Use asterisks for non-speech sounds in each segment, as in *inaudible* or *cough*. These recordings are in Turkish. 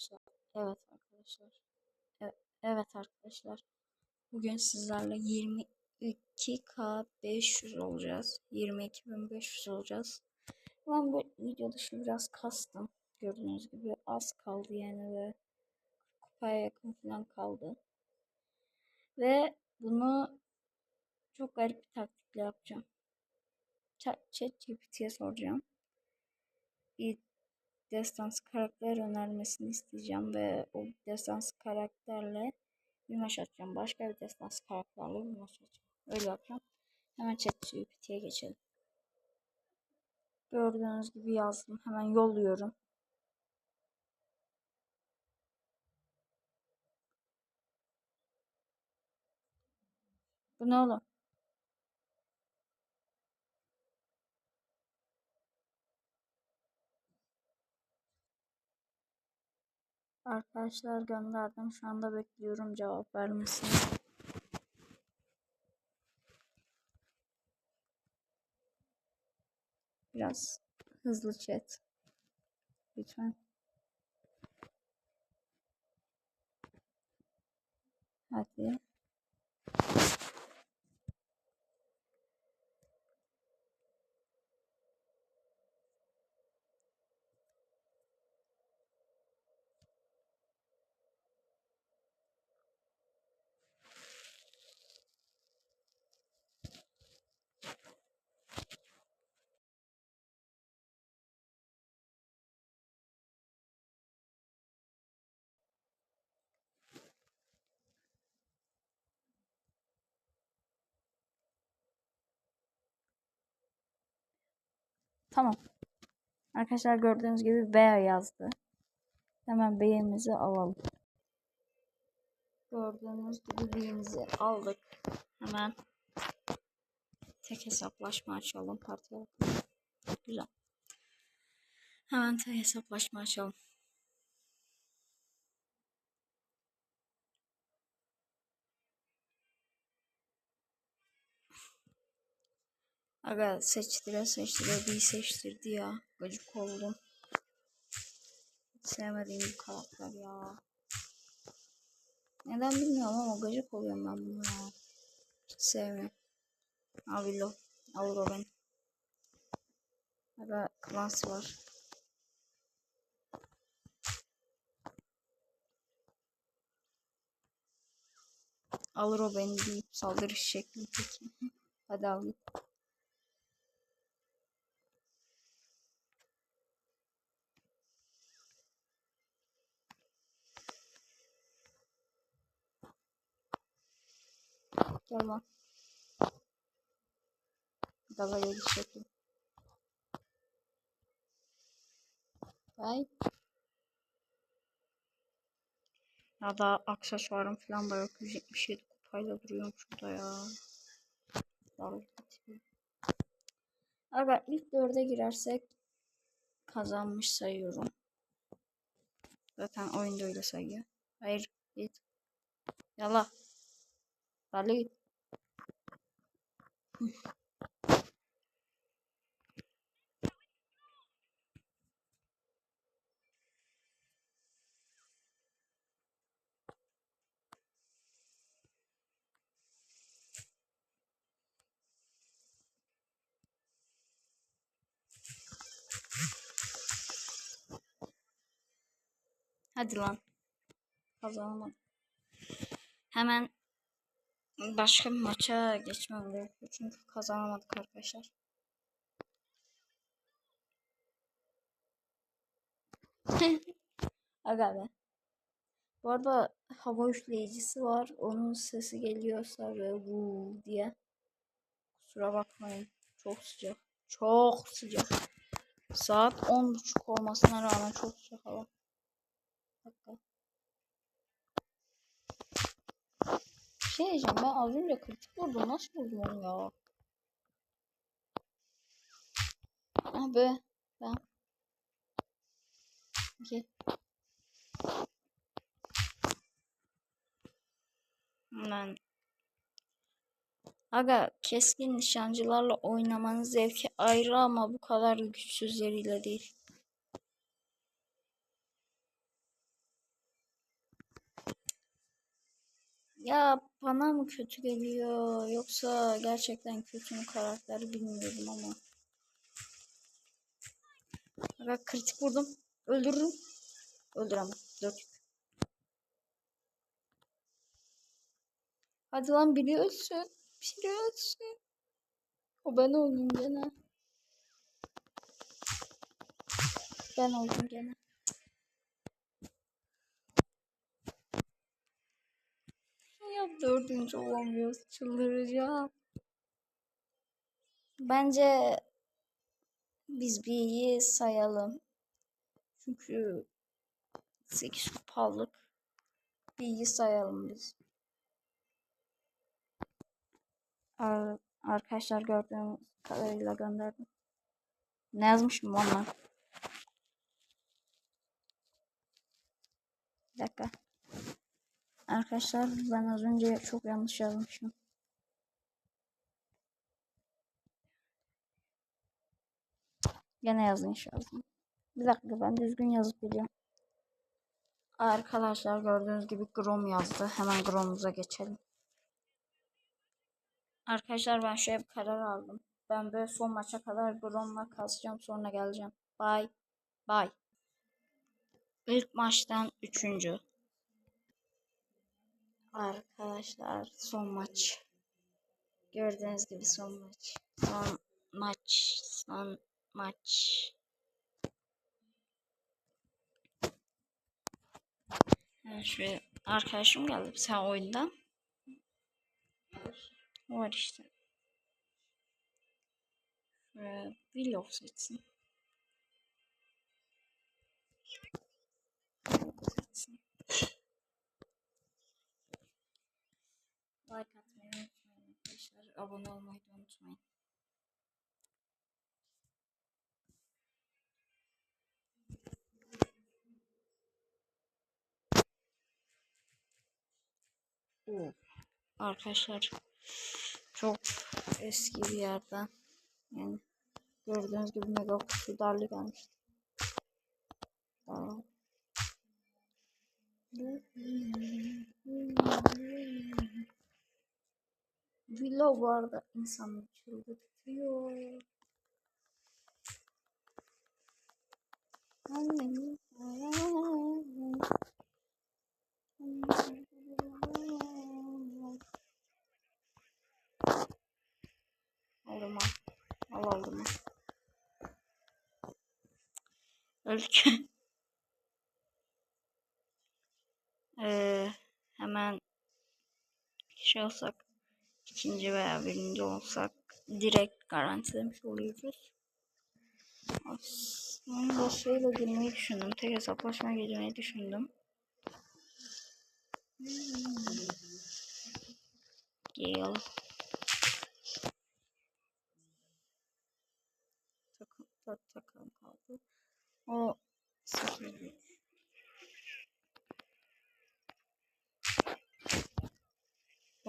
arkadaşlar. Evet arkadaşlar. E- Evet arkadaşlar. Bugün sizlerle 22k 500 olacağız. 22.500 olacağız. Ben bu video dışı biraz kastım. Gördüğünüz gibi az kaldı yani ve kupaya yakın falan kaldı. Ve bunu çok garip bir taktikle yapacağım. ChatGPT'ye soracağım. Bir destansı karakter önermesini isteyeceğim ve o destansı karakterle bir maç atacağım. Başka bir destansı karakterle bir maç atacağım. Öyle yapacağım. Hemen ChatGPT'ye geçelim. Gördüğünüz gibi yazdım. Hemen yolluyorum. Bu ne oğlum? Arkadaşlar gönderdim. Şu anda bekliyorum cevap vermesini. Biraz hızlı chat. Lütfen. Hadi. Tamam. Arkadaşlar gördüğünüz gibi B yazdı. Hemen B'mizi alalım. Gördüğünüz gibi B'mizi aldık. Hemen tek hesaplaşma açalım partiye. Güzel. Hemen tek hesaplaşma açalım. Aga seçtire seçtire bir seçtirdi ya. Gıcık oldum. Hiç sevmediğim bir karakter ya. Neden bilmiyorum ama gıcık oluyorum ben bunu ya. Hiç sevmiyorum. Abi lo. Al Robin. Aga klas var. Alır o beni deyip saldırı şekli peki. *laughs* Hadi al Gaza geliş şekli. Ay. Ya da aksesuarım falan da yok. 177 kupayla duruyorum şurada ya. Aga ilk dörde girersek kazanmış sayıyorum. Zaten oyunda öyle sayıyor. Hayır git. Yala. Dali git. Hadi lan. Kazanamadım. Hemen başka bir maça geçmem gerekiyor. Çünkü kazanamadık arkadaşlar. *laughs* Aga be. Bu arada hava üfleyicisi var. Onun sesi geliyorsa ve bu diye. Kusura bakmayın. Çok sıcak. Çok sıcak. Saat 10.30 olmasına rağmen çok sıcak hava. Dakika. Şey diyeceğim ben az önce kritik vurdum. Nasıl vurdum onu ya? Be. Ben. Okay. Lan. Aga keskin nişancılarla oynamanın zevki ayrı ama bu kadar güçsüzleriyle değil. Ya bana mı kötü geliyor yoksa gerçekten kötü mü karakter bilmiyorum ama. Bak kritik vurdum. Öldürürüm. Öldüremem. Dört. Hadi lan biri ölsün. Biri ölsün. O ben oldum gene. Ben oldum gene. Ya dördüncü olamıyoruz. Çıldıracağım. Bence biz bir iyi sayalım. Çünkü 8 kupalık bir iyi sayalım biz. Ar arkadaşlar gördüğüm kadarıyla gönderdim. Ne yazmışım onlar? Bir dakika. Arkadaşlar ben az önce çok yanlış yazmışım. Gene yazmış yazdım. Bir dakika ben düzgün yazıp geliyorum. Arkadaşlar gördüğünüz gibi Grom yazdı. Hemen Grom'umuza geçelim. Arkadaşlar ben şöyle bir karar aldım. Ben böyle son maça kadar Grom'la kasacağım sonra geleceğim. Bye. Bye. İlk maçtan üçüncü. Arkadaşlar son maç. Gördüğünüz gibi son maç. Son maç. Son maç. Yani şöyle arkadaşım geldi tane oyundan. Var işte. Şöyle seçsin. Seçsin. Abone olmayı da unutmayın. Oo. Arkadaşlar çok eski bir yerden yani gördüğünüz gibi mega kutu darlı gelmişti. Aa. Willow bu arada insanı çıldırtıyor. Aldım al. Al aldım. ee, hemen şey olsak ikinci veya birinci olsak direkt garantilemiş oluyoruz. Aslında şeyle girmeyi düşündüm. Tek hesaplaşma girmeyi düşündüm. Gale. Takım, takım kaldı. O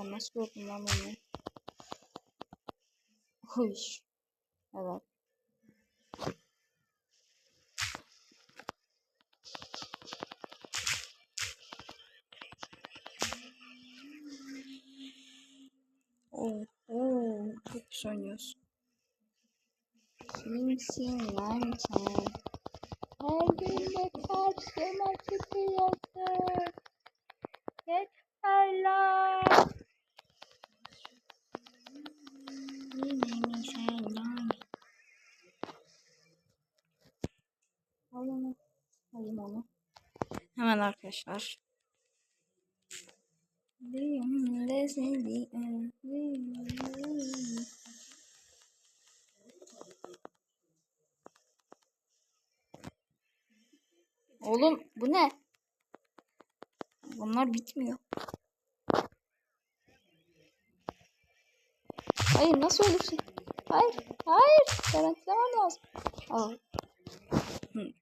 Ben nasıl gördüm lan onu? Hoş. Evet. Oo, çok güzel oynuyorsun. Kimsin lan sen? Her gün de karşıma çıkıyorsun. Yeter lan. Onu. Hemen arkadaşlar. Oğlum bu ne? Bunlar bitmiyor. Hayır nasıl olursun? Hayır. Hayır. Garantilemem lazım. Al.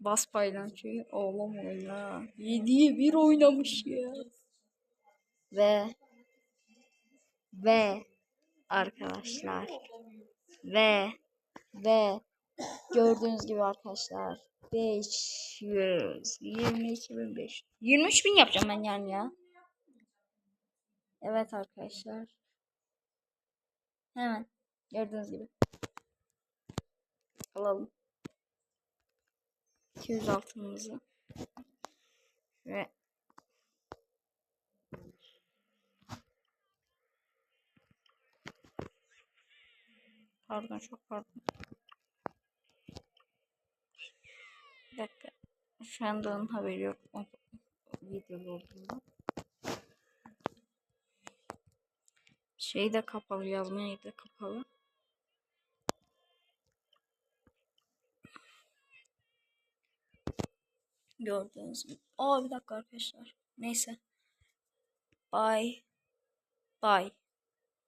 Bas paylaşıyor. Oğlum oyna. 7'ye 1 oynamış ya. Ve ve arkadaşlar ve ve gördüğünüz gibi arkadaşlar 500 22.500 23.000 yapacağım ben yani ya. Evet arkadaşlar. Hemen gördüğünüz gibi. Alalım. 200 altınımızı. Ve Pardon çok pardon. Bir dakika. Şu anda onun haberi yok. O, videoda olduğunda. Şey de kapalı. Yazma yeri de kapalı. Gördüğünüz gibi. Aa bir dakika arkadaşlar. Neyse. Bye. Bye.